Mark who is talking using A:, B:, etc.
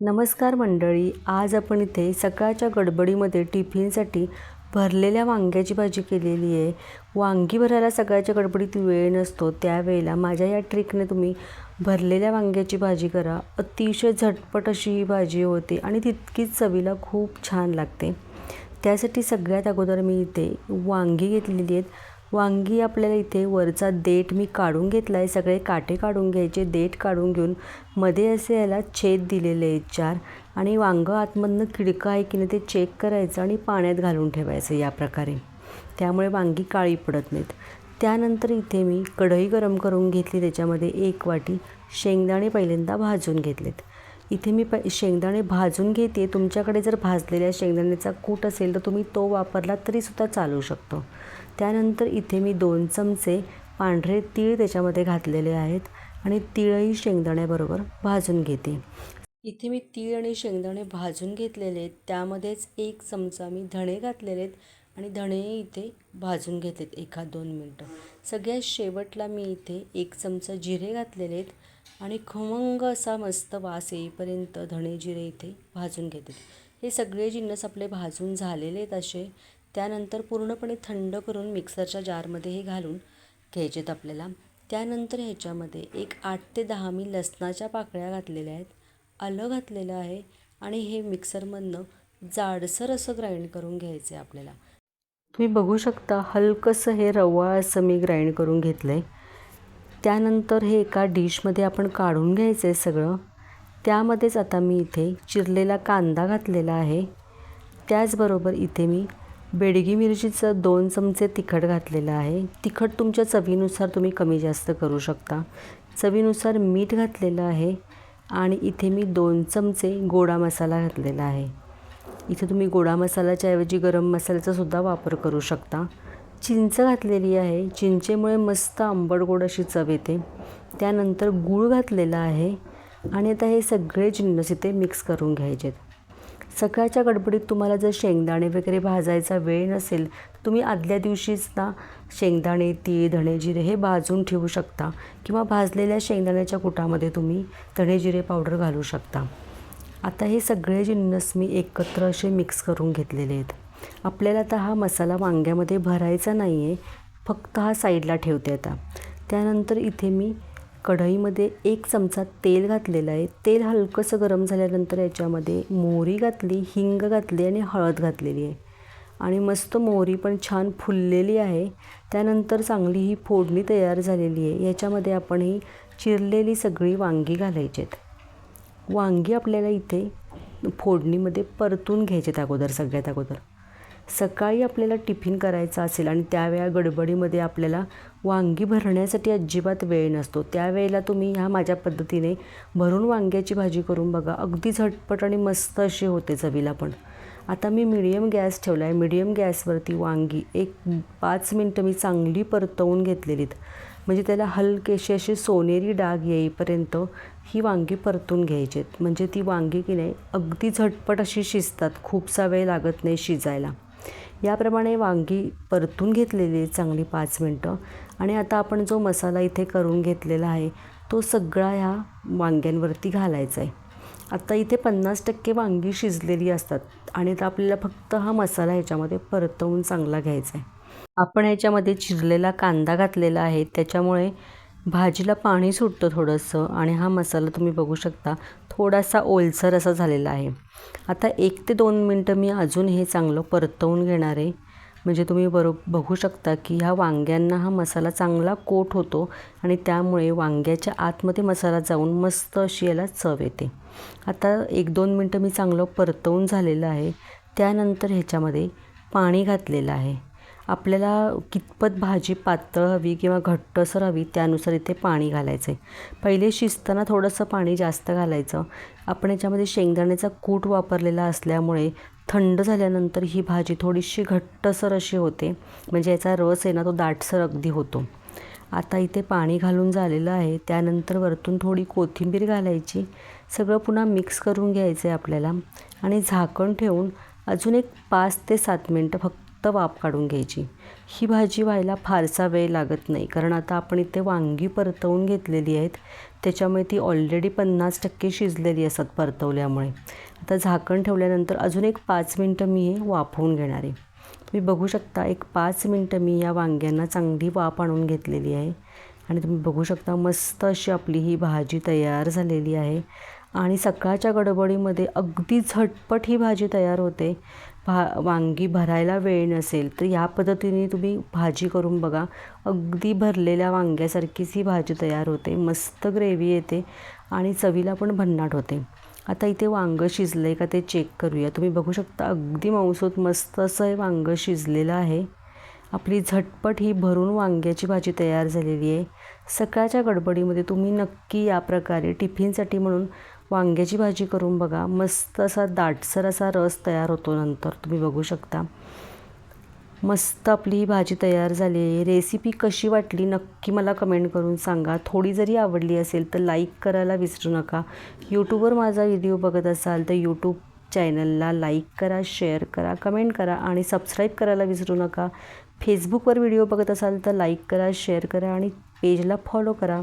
A: नमस्कार मंडळी आज आपण इथे सकाळच्या गडबडीमध्ये टिफिनसाठी भरलेल्या वांग्याची भाजी केलेली आहे. वांगी भरायला सकाळच्या गडबडीत वेळ नसतो त्यावेळेला माझ्या या ट्रिकने तुम्ही भरलेल्या वांग्याची भाजी करा. अतिशय झटपट अशी ही भाजी होते आणि तितकीच चवीला खूप छान लागते. त्यासाठी सगळ्यात अगोदर मी इथे वांगी घेतलेली आहेत. वांगी आपल्याला इथे वरचा देठ मी काढून घेतला आहे सगळे काटे काढून घ्यायचे देठ काढून घेऊन मध्ये असे याला छेद दिलेले आहेत चार. आणि वांगं आतमधनं खिडकं आहे की नाही ते चेक करायचं आणि पाण्यात घालून ठेवायचं या प्रकारे. त्यामुळे वांगी काळी पडत नाहीत. त्यानंतर इथे मी कढई गरम करून घेतली. त्याच्यामध्ये एक वाटी शेंगदाणे पहिल्यांदा भाजून घेतलेत. इथे मी प शेंगदाणे भाजून घेते. तुमच्याकडे जर भाजलेल्या शेंगदाण्याचा कूट असेल तर तुम्ही तो वापरला तरीसुद्धा चालू शकतो. त्यानंतर इथे मी दोन चमचे पांढरे तीळ त्याच्यामध्ये घातलेले आहेत आणि तीळही शेंगदाण्याबरोबर भाजून घेते. इथे मी तीळ आणि शेंगदाणे भाजून घेतलेले आहेत. त्यामध्येच एक चमचा मी धणे घातलेले आहेत आणि धणे इथे भाजून घेतलेत एखाद दोन मिनटं. सगळ्यात शेवटला मी इथे एक चमचा जिरे घातलेले आहेत आणि खमंग असा मस्त वास येईपर्यंत धणे जिरे इथे भाजून घेते. हे सगळे जिन्नस आपले भाजून झालेले आहेत असे. त्यानंतर पूर्णपणे थंड करून मिक्सरच्या जारमध्ये हे घालून घ्यायचेत आपल्याला. त्यानंतर ह्याच्यामध्ये एक आठ ते दहा मी लसणाच्या पाकळ्या घातलेल्या आहेत. आलं घातलेलं आहे आणि हे मिक्सरमधनं जाडसर असं ग्राइंड करून घ्यायचं आहे आपल्याला. तुम्ही बघू शकता हलकंसं हे रवा असं मी ग्राइंड करून घेतलं आहे त्यानंतर हे एका डिशमध्ये आपण काढून घ्यायचं आहे सगळं. त्यामध्येच आता मी इथे चिरलेला कांदा घातलेला आहे. त्याचबरोबर इथे मी बेडगी मिरचीचं दोन चमचे तिखट घातलेलं आहे. तिखट तुमच्या चवीनुसार तुम्ही कमी जास्त करू शकता. चवीनुसार मीठ घातलेलं आहे आणि इथे मी दोन चमचे गोडा मसाला घातलेला आहे. इथे तुम्ही गोडा मसाल्याच्या ऐवजी गरम मसाल्याचासुद्धा वापर करू शकता. चिंच घातलेली आहे. चिंचेमुळे मस्त आंबट गोड अशी चव येते. त्यानंतर गूळ घातलेला आहे. आणि आता हे सगळे जिन्नस इथे मिक्स करून घ्यायचे सकाळच्या गडबडीत तुम्हाला जर शेंगदाणे वगैरे भाजायचा वेळ नसेल तुम्ही आदल्या दिवशीच ना शेंगदाणे तीळ धणे जिरे हे भाजून ठेवू शकता किंवा भाजलेल्या शेंगदाण्याच्या कुटामध्ये तुम्ही धणे जिरे पावडर घालू शकता. आता हे सगळे जिन्नस मी एकत्र असे मिक्स करून घेतलेले आहेत. आपल्याला आता हा मसाला वांग्यामध्ये भरायचा नाही आहे फक्त हा साईडला ठेवते आता. त्यानंतर इथे मी कढईमध्ये एक चमचा तेल घातलेलं आहे. तेल हलकंसं गरम झाल्यानंतर याच्यामध्ये मोहरी घातली हिंग घातली आणि हळद घातलेली आहे. आणि मस्त मोहरी पण छान फुललेली आहे. त्यानंतर चांगली ही फोडणी तयार झालेली आहे. याच्यामध्ये आपण ही चिरलेली सगळी वांगी घालायची आहेत. वांगी आपल्याला इथे फोडणीमध्ये परतून घ्यायचे अगोदर सगळ्यात अगोदर. सकाळी आपल्याला टिफिन करायचा असेल आणि त्यावेळा गडबडीमध्ये आपल्याला वांगी भरण्यासाठी अजिबात वेळ नसतो. त्यावेळेला तुम्ही ह्या माझ्या पद्धतीने भरून वांग्याची भाजी करून बघा. अगदी झटपट आणि मस्त अशी होते चवीला पण. आता मी मिडियम गॅस ठेवला आहे मिडियम गॅसवरती वांगी एक पाच मिनटं मी चांगली परतवून घेतलेलीत. म्हणजे त्याला हलकेशी अशी सोनेरी डाग येईपर्यंत ही वांगी परतून घ्यायची आहेत म्हणजे ती वांगी की नाही अगदी झटपट अशी शिजतात. खूपसा वेळ लागत नाही शिजायला. याप्रमाणे वांगी परतून घेतलेली चांगली पाच मिनटं. आणि आता आपण जो मसाला इथे करून घेतलेला आहे तो सगळा ह्या वांग्यांवरती घालायचा आहे. आता इथे पन्नास टक्के वांगी शिजलेली असतात आणि आता आपल्याला फक्त हा मसाला ह्याच्यामध्ये परतवून चांगला घ्यायचा आहे. आपण ह्याच्यामध्ये चिरलेला कांदा घातलेला आहे त्याच्यामुळे भाजीला पाणी सुटतं थोडंसं आणि हा मसाला तुम्ही बघू शकता. थोडासा ओलसर असा झालेला आहे. आता एक ते दोन मिनटं मी अजून हे चांगलं परतवून घेणार आहे. म्हणजे तुम्ही बरो बघू शकता की ह्या वांग्यांना हा मसाला चांगला कोट होतो आणि त्यामुळे वांग्याच्या आतमध्ये मसाला जाऊन मस्त अशी याला चव येते. आता एक दोन मिनटं मी चांगलं परतवून झालेलं आहे. त्यानंतर ह्याच्यामध्ये पाणी घातलेलं आहे. आपल्याला कितपत भाजी पातळ हवी किंवा घट्टसर हवी त्यानुसार इथे पाणी घालायचं आहे पहिले शिजताना थोडंसं पाणी जास्त घालायचं. आपण याच्यामध्ये शेंगदाण्याचा कूट वापरलेला असल्यामुळे थंड झाल्यानंतर ही भाजी थोडीशी घट्टसर अशी होते. म्हणजे याचा रस आहे ना तो दाटसर अगदी होतो. आता इथे पाणी घालून झालेलं आहे. त्यानंतर वरतून थोडी कोथिंबीर घालायची. सगळं पुन्हा मिक्स करून घ्यायचं आहे आपल्याला. आणि झाकण ठेवून अजून एक पाच ते सात मिनटं फक्त फक्त वाफ काढून घ्यायची. ही भाजी व्हायला फारसा वेळ लागत नाही कारण आता आपण इथे वांगी परतवून घेतलेली आहेत. त्याच्यामुळे ती ऑलरेडी पन्नास टक्के शिजलेली असतात परतवल्यामुळे. आता झाकण ठेवल्यानंतर अजून एक पाच मिनटं मी हे वाफवून घेणार आहे. तुम्ही बघू शकता एक पाच मिनटं मी या वांग्यांना चांगली वाफ आणून घेतलेली आहे. आणि तुम्ही बघू शकता मस्त अशी आपली ही भाजी तयार झालेली आहे. आणि सकाळच्या गडबडीमध्ये अगदी झटपट ही भाजी तयार होते. भा वांगी भरायला वेळ नसेल तर या पद्धतीने तुम्ही भाजी करून बघा. अगदी भरलेल्या वांग्यासारखीच ही भाजी तयार होते. मस्त ग्रेव्ही येते आणि चवीला पण भन्नाट होते. आता इथे वांगं शिजलं आहे का ते चेक करूया. तुम्ही बघू शकता अगदी मऊसूत मस्त असं हे वांगं शिजलेलं आहे. आपली झटपट ही भरून वांग्याची भाजी तयार झालेली आहे. सकाळच्या गडबडीमध्ये तुम्ही नक्की या प्रकारे टिफिनसाठी म्हणून वांग्याची भाजी करून बघा. मस्त असा दाटसर असा रस तयार होतो नंतर. तुम्ही बघू शकता. मस्त आपली ही भाजी तयार झाली आहे. रेसिपी कशी वाटली नक्की मला कमेंट करून सांगा. थोडी जरी आवडली असेल तर लाईक करायला विसरू नका. यूट्यूबवर माझा व्हिडिओ बघत असाल तर यूट्यूब चॅनलला लाईक करा शेअर करा कमेंट करा आणि सबस्क्राईब करायला विसरू नका. फेसबुकवर व्हिडिओ बघत असाल तर लाईक करा शेअर करा आणि पेजला फॉलो करा.